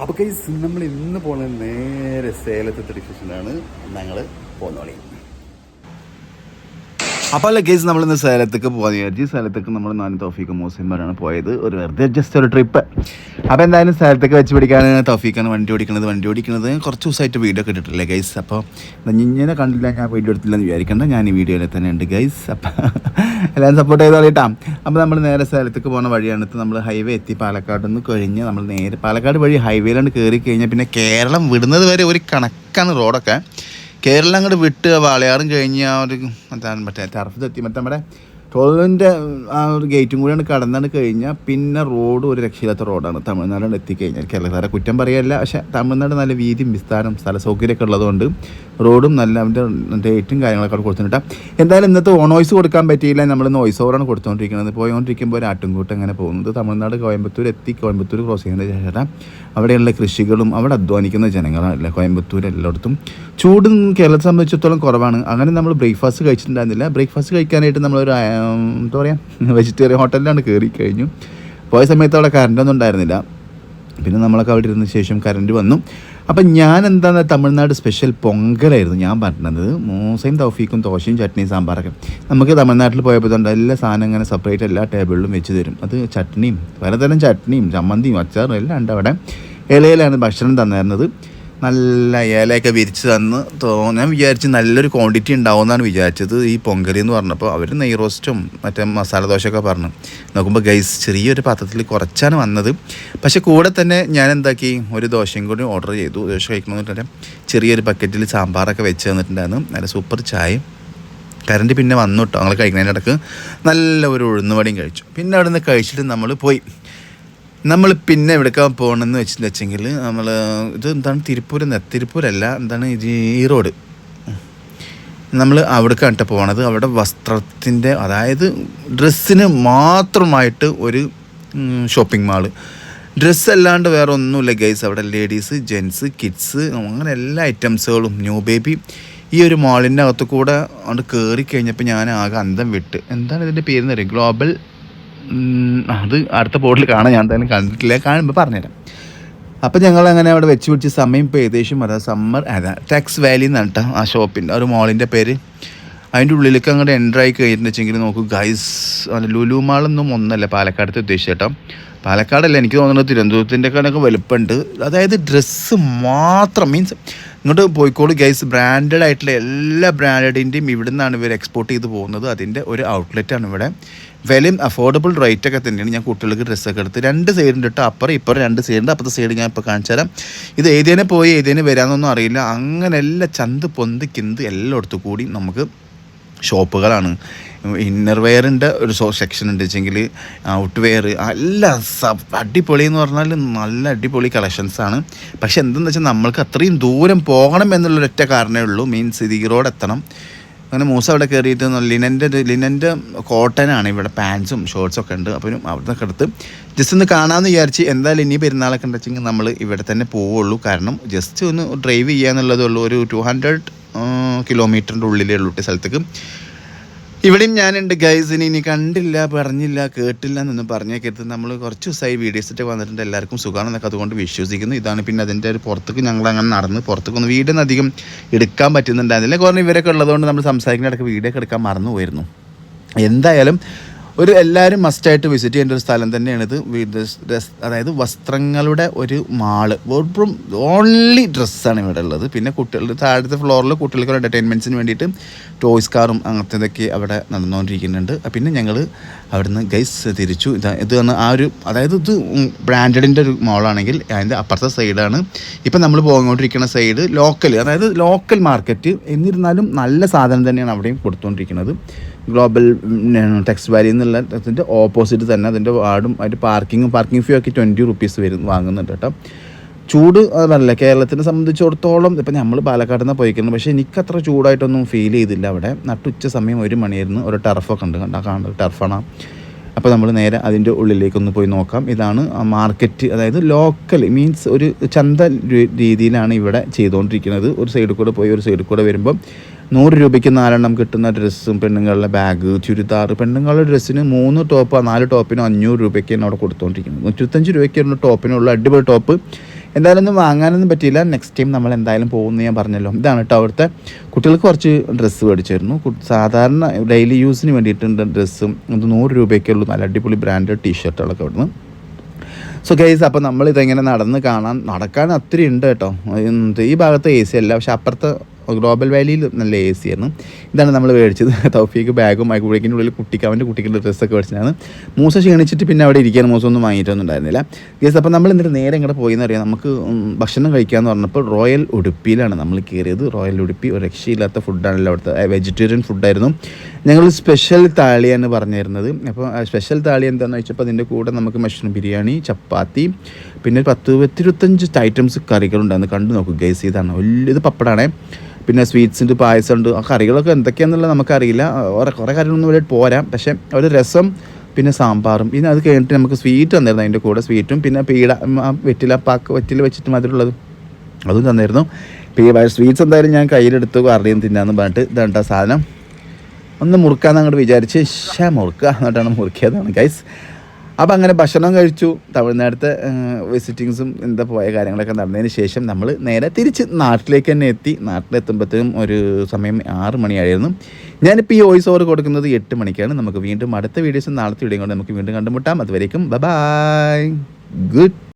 അപ്പൊ കൈസ് നമ്മൾ ഇന്ന് പോണത് നേരെ സേലത്തെ സ്റ്റേഷനിലാണ് ഞങ്ങൾ പോന്നോളി. അപ്പോൾ അല്ല കേസ് നമ്മളിന്ന് സ്ഥലത്തേക്ക് പോകാൻ വിചാരിച്ചു സ്ഥലത്തേക്ക് നമ്മൾ നാനും തോഫീക്ക് മൂസിമാരാണ് പോയത്. ഒരു വെറുതെ ജസ്റ്റ് ഒരു ട്രിപ്പ് അപ്പോൾ എന്തായാലും സ്ഥലത്തേക്ക് വെച്ച് പിടിക്കാൻ തൗഫീഖാണ് വണ്ടി ഓടിക്കുന്നത് വണ്ടി ഓടിക്കുന്നത് കുറച്ച് ദിവസമായിട്ട് വീഡിയോ ഒക്കെ ഗൈസ് അപ്പോൾ ഇങ്ങനെ കണ്ടില്ല ഞാൻ വീഡിയോ എടുത്തില്ലെന്ന് വിചാരിക്കേണ്ട. ഞാൻ ഈ വീഡിയോയിൽ തന്നെ ഉണ്ട് ഗൈസ് അപ്പോൾ എല്ലാവരും സപ്പോർട്ട് ചെയ്ത് കേട്ടാ അപ്പോൾ നമ്മൾ നേരെ സ്ഥലത്തേക്ക് പോകുന്ന വഴിയാണ്. നമ്മൾ ഹൈവേ എത്തി പാലക്കാട് നിന്ന് കഴിഞ്ഞ് നമ്മൾ നേരെ പാലക്കാട് വഴി ഹൈവേയിലാണ് കയറി കഴിഞ്ഞാൽ പിന്നെ കേരളം വിടുന്നത് വരെ ഒരു കണക്കാണ് റോഡൊക്കെ കേരളം അങ്ങോട്ട് വിട്ട് വാളയാറും കഴിഞ്ഞ് ആ ഒരു എന്താണ് മറ്റേ ടർഫത്തെത്തി മറ്റേ നമ്മുടെ ടോളിന്റെ ആ ഒരു ഗേറ്റും കൂടിയാണ് കടന്നാണ് കഴിഞ്ഞാൽ പിന്നെ റോഡ് ഒരു രക്ഷയില്ലാത്ത റോഡാണ്. തമിഴ്നാടാണ് എത്തിക്കഴിഞ്ഞാൽ കേരളക്കാരെ കുറ്റം പറയല്ല. പക്ഷേ തമിഴ്നാട് നല്ല വീതിയും വിസ്താരം സ്ഥല സൗകര്യമൊക്കെ ഉള്ളതുകൊണ്ട് റോഡും നല്ല അവന്റെ ഡേറ്റും കാര്യങ്ങളൊക്കെ അവിടെ കൊടുത്തിട്ടുണ്ട് എന്തായാലും ഇന്നത്തെ വോയിസ് കൊടുക്കാൻ പറ്റിയില്ല. നമ്മൾ നോയ്സ് ഓവറാണ് കൊടുത്തുകൊണ്ടിരിക്കുന്നത് പോയിക്കൊണ്ടിരിക്കുമ്പോൾ ഒരു ആട്ടുംകൂട്ടം അങ്ങനെ പോകുന്നത് തമിഴ്നാട് കോയമ്പത്തൂർ എത്തി. കോയമ്പത്തൂർ ക്രോസ് ചെയ്യുന്നതിന് ശേഷം അവിടെയുള്ള കൃഷികളും അവിടെ അധ്വാനിക്കുന്ന ജനങ്ങളാണല്ലേ. കോയമ്പത്തൂർ എല്ലായിടത്തും. ചൂട് കേരളത്തെ സംബന്ധിച്ചിടത്തോളം കുറവാണ്. അങ്ങനെ നമ്മൾ ബ്രേക്ക്ഫാസ്റ്റ് കഴിച്ചിട്ടുണ്ടായിരുന്നില്ല. ബ്രേക്ക്ഫാസ്റ്റ് കഴിക്കാനായിട്ട് നമ്മളൊരു എന്താ പറയുക വെജിറ്റേറിയൻ ഹോട്ടലിലാണ് കയറി കഴിഞ്ഞു. പോയ സമയത്ത് അവിടെ കറണ്ടൊന്നും ഉണ്ടായിരുന്നില്ല. പിന്നെ നമ്മളൊക്കെ അവിടെ ഇരുന്ന ശേഷം കറണ്ട് വന്നു. അപ്പം ഞാൻ എന്താണ് തമിഴ്നാട് സ്പെഷ്യൽ പൊങ്കലായിരുന്നു. ഞാൻ പറഞ്ഞത് മൂസയും തൗഫീക്കും ദോശയും ചട്നിയും സാമ്പാറൊക്കെ. നമുക്ക് തമിഴ്നാട്ടിൽ പോയപ്പോൾ എല്ലാ സാധനം ഇങ്ങനെ സെപ്പറേറ്റ് എല്ലാ ടേബിളിലും വെച്ച് തരും. അത് ചട്നിയും പലതരം ചട്നിയും ചമ്മന്തിയും അച്ചാറും എല്ലാം ഉണ്ട് അവിടെ. ഇലയിലാണ് ഭക്ഷണം തന്നിരുന്നത്. നല്ല ഇലയൊക്കെ വിരിച്ച് തന്ന് ഞാൻ വിചാരിച്ച് നല്ലൊരു ക്വാണ്ടിറ്റി ഉണ്ടാവുമെന്നാണ് വിചാരിച്ചത്. ഈ പൊങ്കലി എന്ന് പറഞ്ഞപ്പോൾ അവർ നെയ് റോസ്റ്റും മറ്റേ മസാല ദോശയൊക്കെ പറഞ്ഞു. നോക്കുമ്പോൾ ഗൈസ് ചെറിയൊരു പാത്രത്തിൽ കുറച്ചാണ് വന്നത്. പക്ഷേ കൂടെ തന്നെ ഞാൻ എന്താക്കി? ഒരു ദോശയും കൂടി ഓർഡർ ചെയ്തു. ദോശ കഴിക്കണമെന്ന് പറഞ്ഞാൽ ചെറിയൊരു ബക്കറ്റിൽ സാമ്പാറൊക്കെ വെച്ച് തന്നിട്ടുണ്ടായിരുന്നു. നല്ല സൂപ്പർ ചായയും കറണ്ട് പിന്നെ വന്നു കേട്ടോ ഞങ്ങൾ കഴിക്കുന്നതിന്റെ ഇടയ്ക്ക് നല്ല ഒരു ഉഴുന്നുവടിയും കഴിച്ചു. പിന്നെ അവിടെ നിന്ന് കഴിച്ചിട്ട് നമ്മൾ പോയി. നമ്മൾ പിന്നെ എവിടേക്കാൻ പോകണമെന്ന് വെച്ചിട്ടുണ്ടെങ്കിൽ നമ്മൾ ഇത് എന്താണ്? തിരുപ്പൂർ എന്ന തിരുപ്പൂരല്ല എന്താണ് ഇത് ഈറോഡ് നമ്മൾ അവിടേക്കാണ് കേട്ടോ പോകണത് അവിടെ വസ്ത്രത്തിന്റെ അതായത് ഡ്രസ്സിന് മാത്രമായിട്ട് ഒരു ഷോപ്പിംഗ് മാൾ. ഡ്രസ്സ് അല്ലാണ്ട് വേറെ ഒന്നുമില്ല ഗൈസ്. അവിടെ ലേഡീസ് ജെൻസ് കിഡ്സ് അങ്ങനെ എല്ലാ ഐറ്റംസുകളും ന്യൂ ബേബി. ഈ ഒരു മാളിന്റെ അകത്തു കൂടെ അവിടെ കയറി കഴിഞ്ഞപ്പോൾ ഞാൻ ആകെ അന്തം വിട്ട്. എന്താണ് ഇതിന്റെ പേര് എന്ന് ഗ്ലോബൽ അത് അടുത്ത ബോർഡിൽ കാണാൻ ഞാൻ എന്തായാലും കണ്ടിട്ടില്ല. കാണുമ്പോൾ പറഞ്ഞുതരാം. അപ്പോൾ ഞങ്ങൾ അങ്ങനെ അവിടെ വെച്ച് പിടിച്ച് സമയം ഇപ്പോൾ ഏകദേശം അതാ സമ്മർ അതാ ടാക്സ് വാലി എന്നാണ് കേട്ടോ ആ ഷോപ്പിന്റെ ഒരു മോളിന്റെ പേര്. അതിന്റെ ഉള്ളിലേക്ക് അങ്ങോട്ട് എന്റർ ആയി കഴിഞ്ഞിട്ടുണ്ടെങ്കിൽ നോക്കൂ ഗൈസ് ലുലു മാളൊന്നും ഒന്നല്ല പാലക്കാടത്തെ ഉദ്ദേശിച്ച കേട്ടോ പാലക്കാടല്ല എനിക്ക് തോന്നുന്നത് തിരുവനന്തപുരത്തിന്റെ ഒക്കെ വലുപ്പമുണ്ട്. അതായത് ഡ്രസ്സ് മാത്രം മീൻസ് ഇങ്ങോട്ട് പോയിക്കോട് ഗൈസ് ബ്രാൻഡഡ് ആയിട്ടുള്ള എല്ലാ ബ്രാൻഡഡിന്റെയും ഇവിടെ നിന്നാണ് ഇവർ എക്സ്പോർട്ട് ചെയ്ത് പോകുന്നത്. അതിന്റെ ഒരു ഔട്ട്ലെറ്റാണ് ഇവിടെ. വിലയും അഫോർഡബിൾ റേറ്റ് ഒക്കെ തന്നെയാണ്. ഞാൻ കുട്ടികൾക്ക് ഡ്രസ്സൊക്കെ എടുത്ത് രണ്ട് സൈഡിന്റെ ഇട്ട് അപ്പുറം ഇപ്പുറം രണ്ട് സൈഡുണ്ട് അപ്പുറത്തെ സൈഡ് ഞാൻ ഇപ്പോൾ കാണിച്ചു തരാം. ഇത് ഏതേനെ പോയി ഏതേനെ വരാമെന്നൊന്നും അറിയില്ല. അങ്ങനെ എല്ലാം ചന്ത് പൊന്ത് കിന്ത് എല്ലായിടത്തു കൂടി നമുക്ക് ഷോപ്പുകളാണ്. ഇന്നർ വെയറിന്റെ ഒരു സോ സെക്ഷൻ ഉണ്ട് വെച്ചെങ്കിൽ ഔട്ട് വെയർ നല്ല സബ് അടിപൊളി എന്ന് പറഞ്ഞാൽ നല്ല അടിപൊളി കളക്ഷൻസാണ് പക്ഷെ എന്തെന്ന് വെച്ചാൽ നമ്മൾക്ക് അത്രയും ദൂരം പോകണം എന്നുള്ളൊരൊറ്റ കാരണമേ ഉള്ളൂ. മീൻസ് ഇത് ഈ റോഡ് എത്തണം. അങ്ങനെ മൂസ അവിടെ കയറിയിട്ട് ലിനന്റെ ലിനന്റെ കോട്ടനാണ് ഇവിടെ പാൻസും ഷോർട്സും ഒക്കെ ഉണ്ട്. അപ്പം അവിടെ എടുത്ത് ജസ്റ്റ് ഒന്ന് കാണാമെന്ന് വിചാരിച്ച് എന്തായാലും ഇനി പെരുന്നാളൊക്കെ ഉണ്ടെച്ചെങ്കിൽ നമ്മൾ ഇവിടെ തന്നെ പോവുള്ളൂ. കാരണം ജസ്റ്റ് ഒന്ന് ഡ്രൈവ് ചെയ്യാന്നുള്ളതേ ഉള്ളൂ. ഒരു ടു ഹൺഡ്രഡ് കിലോമീറ്ററിന്റെ ഉള്ളിലേ ഉള്ളൂ ഈ സ്ഥലത്തേക്ക്. ഇവിടെയും ഞാനുണ്ട്. ഗൈസിന് ഇനി കണ്ടില്ല പറഞ്ഞില്ല കേട്ടില്ല എന്നൊന്നും പറഞ്ഞേക്കരുത്. നമ്മൾ കുറച്ച് ദിവസമായി വീഡിയോസിട്ട് വന്നിട്ടുണ്ട്. എല്ലാവർക്കും സുഖമാണെന്നൊക്കെ അതുകൊണ്ട് വിശ്വസിക്കുന്നു. ഇതാണ് പിന്നെ അതിന്റെ ഒരു പുറത്തേക്ക് ഞങ്ങൾ അങ്ങനെ നടന്ന് പുറത്തേക്കൊന്ന് വീഡിയോ ഒന്നും അധികം എടുക്കാൻ പറ്റുന്നുണ്ടായിരുന്നില്ല. കാരണം ഇവരൊക്കെ ഉള്ളതുകൊണ്ട് നമ്മൾ സംസാരിക്കുന്ന ഇടയ്ക്ക് വീഡിയോ ഒക്കെ എടുക്കാൻ മറന്നു പോയിരുന്നു. എന്തായാലും ഒരു എല്ലാവരും മസ്റ്റായിട്ട് വിസിറ്റ് ചെയ്യേണ്ട ഒരു സ്ഥലം തന്നെയാണ് ഇത് അതായത് വസ്ത്രങ്ങളുടെ ഒരു മാൾ. വെറും ഓൺലി ഡ്രസ്സാണ് ഇവിടെ ഉള്ളത്. പിന്നെ കുട്ടികളുടെ താഴത്തെ ഫ്ലോറിൽ കുട്ടികൾക്ക് എന്റർടൈൻമെന്റ്സിന് വേണ്ടിയിട്ട് ടോയ്സ് കാറും അങ്ങനത്തെ ഇതൊക്കെ അവിടെ നടന്നുകൊണ്ടിരിക്കുന്നുണ്ട്. പിന്നെ ഞങ്ങൾ അവിടുന്ന് ഗൈസ് തിരിച്ചു. ഇതാ ഇത് ആണ് ആ ഒരു അതായത് ഇത് ബ്രാൻഡഡിന്റെ ഒരു മോളാണെങ്കിൽ അതിന്റെ അപ്പുറത്തെ സൈഡാണ് ഇപ്പം നമ്മൾ പോകൊണ്ടിരിക്കുന്ന സൈഡ് ലോക്കൽ അതായത് ലോക്കൽ മാർക്കറ്റ് എന്നിരുന്നാലും നല്ല സാധനം തന്നെയാണ് അവിടെയും കൊടുത്തുകൊണ്ടിരിക്കുന്നത്. ഗ്ലോബൽ ടെക്സ് വാലി എന്നുള്ള അതിന്റെ ഓപ്പോസിറ്റ് തന്നെ അതിന്റെ വാർഡും അതിന്റെ പാർക്കിങ്ങും പാർക്കിംഗ് ഫീ ഒക്കെ ട്വന്റി റുപ്പീസ് വരും വാങ്ങുന്നുണ്ട് കേട്ടോ. ചൂട് അതല്ല കേരളത്തിനെ സംബന്ധിച്ചിടത്തോളം ഇപ്പം നമ്മൾ പാലക്കാട് നിന്ന് പോയിക്കുന്നത് പക്ഷേ എനിക്കത്ര ചൂടായിട്ടൊന്നും ഫീൽ ചെയ്തില്ല അവിടെ. നട്ടുച്ച സമയം ഒരു മണിയായിരുന്നു ഒരു ടർഫൊക്കെ ഉണ്ട് കണ്ടാ കാണുന്നത് ടർഫാണ് അപ്പോൾ നമ്മൾ നേരെ അതിന്റെ ഉള്ളിലേക്കൊന്ന് പോയി നോക്കാം. ഇതാണ് മാർക്കറ്റ് അതായത് ലോക്കൽ മീൻസ് ഒരു ചന്ത രീതിയിലാണ് ഇവിടെ ചെയ്തുകൊണ്ടിരിക്കുന്നത് ഒരു സൈഡിൽ കൂടെ പോയി ഒരു സൈഡിൽ കൂടെ വരുമ്പം നൂറ് രൂപയ്ക്ക് നാലെണ്ണം കിട്ടുന്ന ഡ്രസ്സും പെണ്ണുങ്ങളുടെ ബാഗ് ചുരിദാർ. പെണ്ണുങ്ങളുടെ ഡ്രസ്സിന് മൂന്ന് ടോപ്പ് നാല് ടോപ്പിനും അഞ്ഞൂറ് രൂപയ്ക്കാണ് അവിടെ കൊടുത്തുകൊണ്ടിരിക്കുന്നത് നൂറ്റത്തഞ്ച് രൂപയ്ക്കുള്ള ടോപ്പിനുള്ള അടിപൊളി ടോപ്പ്. എന്തായാലും ഒന്നും വാങ്ങാനൊന്നും പറ്റിയില്ല. നെക്സ്റ്റ് ടൈം നമ്മൾ എന്തായാലും പോകുമെന്ന് ഞാൻ പറഞ്ഞല്ലോ. ഇതാണ് കേട്ടോ അവിടുത്തെ കുട്ടികൾക്ക് കുറച്ച് ഡ്രസ്സ് മേടിച്ചിരുന്നു. സാധാരണ ഡെയിലി യൂസിന് വേണ്ടിയിട്ടുണ്ട് ഡ്രസ്സും അത് നൂറ് രൂപയ്ക്കുള്ളൂ നല്ല അടിപൊളി ബ്രാൻഡഡ് ടീഷർട്ടുകളൊക്കെ ഇവിടുന്ന് സോ ഗൈസ് അപ്പോൾ നമ്മളിതെങ്ങനെ നടന്ന് കാണാൻ നടക്കാൻ ഒത്തിരി ഉണ്ട് കേട്ടോ. ഈ ഭാഗത്ത് എ സി അല്ല. പക്ഷെ അപ്പുറത്തെ ഗ്ലോബൽ വാലിയിൽ നല്ല എ സി ആയിരുന്നു. ഇതാണ് നമ്മൾ മേടിച്ചത്. തൗഫീക്ക് ബാഗും മൈക്രോബേക്കിന്റെ ഉള്ളിൽ കുട്ടിക്ക് അവന്റെ കുട്ടികളുടെ ഡ്രസ്സൊക്കെ മേടിച്ചതാണ്. മൂസ ക്ഷീണിച്ചിട്ട് പിന്നെ അവിടെ ഇരിക്കാൻ മൂസ ഒന്നും വാങ്ങിയിട്ടൊന്നും ഉണ്ടായിരുന്നില്ല. അപ്പോൾ നമ്മൾ എന്നിട്ട് നേരെ ഇങ്ങോട്ട് പോയി എന്നറിയാം നമുക്ക് ഭക്ഷണം കഴിക്കാമെന്ന് പറഞ്ഞപ്പോൾ റോയൽ ഉടുപ്പിയിലാണ് നമ്മൾ കയറിയത്. റോയൽ ഉടുപ്പി ഒരു രക്ഷയില്ലാത്ത ഫുഡാണല്ലോ അവിടുത്തെ വെജിറ്റേറിയൻ ഫുഡായിരുന്നു. ഞങ്ങൾ സ്പെഷ്യൽ താളിയാണ് പറഞ്ഞിരുന്നത്. അപ്പോൾ സ്പെഷ്യൽ താളി എന്താണെന്ന് വെച്ചപ്പോൾ അതിന്റെ കൂടെ നമുക്ക് മഷ്റൂം ബിരിയാണി ചപ്പാത്തി പിന്നെ പത്ത് പത്തിരുപത്തഞ്ച് ഐറ്റംസ് കറികളുണ്ടായിരുന്നു. കണ്ടു നോക്കും ഗൈസ് ഇതാണ് വലിയത് പപ്പടാണേ. പിന്നെ ഉണ്ട് പായസം ഉണ്ട്. ആ കറികളൊക്കെ എന്തൊക്കെയാണെന്നുള്ളത് നമുക്കറിയില്ല. കുറേ കുറേ കാര്യങ്ങളൊന്നും ഇവിടെ പോരാം. പക്ഷേ ഒരു രസം പിന്നെ സാമ്പാറും. പിന്നെ അത് കഴിഞ്ഞിട്ട് നമുക്ക് സ്വീറ്റ് തന്നിരുന്നു അതിന്റെ കൂടെ സ്വീറ്റും പിന്നെ പീട വെറ്റില പാക്ക് വെറ്റില വെച്ചിട്ട് മധുരമുള്ളത് അതും തന്നിരുന്നു. പിന്നെ സ്വീറ്റ്സ് എന്തായാലും ഞാൻ കയ്യിലെടുത്ത് അറിയാൻ തിന്നാന്ന് പറഞ്ഞിട്ട് ഇതാണ്ട സാധനം. ഒന്ന് മുറുക്കാന്ന് അങ്ങോട്ട് വിചാരിച്ച് ഷാ മുറുക്കുക എന്നിട്ടാണ് മുറുക്കിയതാണ് ഗൈസ് അപ്പോൾ അങ്ങനെ ഭക്ഷണം കഴിച്ചു. തമിഴ്നാടത്തെ വിസിറ്റിങ്സും എന്താ പോയ കാര്യങ്ങളൊക്കെ നടന്നതിന് ശേഷം നമ്മൾ നേരെ തിരിച്ച് നാട്ടിലേക്ക് തന്നെ എത്തി. നാട്ടിലെത്തുമ്പോഴത്തേക്കും ഒരു സമയം ആറ് മണിയായിരുന്നു. ഞാനിപ്പോൾ ഈ വോയിസ് ഓവർ കൊടുക്കുന്നത് എട്ട് മണിക്കാണ്. നമുക്ക് വീണ്ടും അടുത്ത വീഡിയോസും നാളത്തെ വീഡിയോ കൊണ്ട് നമുക്ക് വീണ്ടും കണ്ടുമുട്ടാം. അതുവരേക്കും ബൈ ഗുഡ്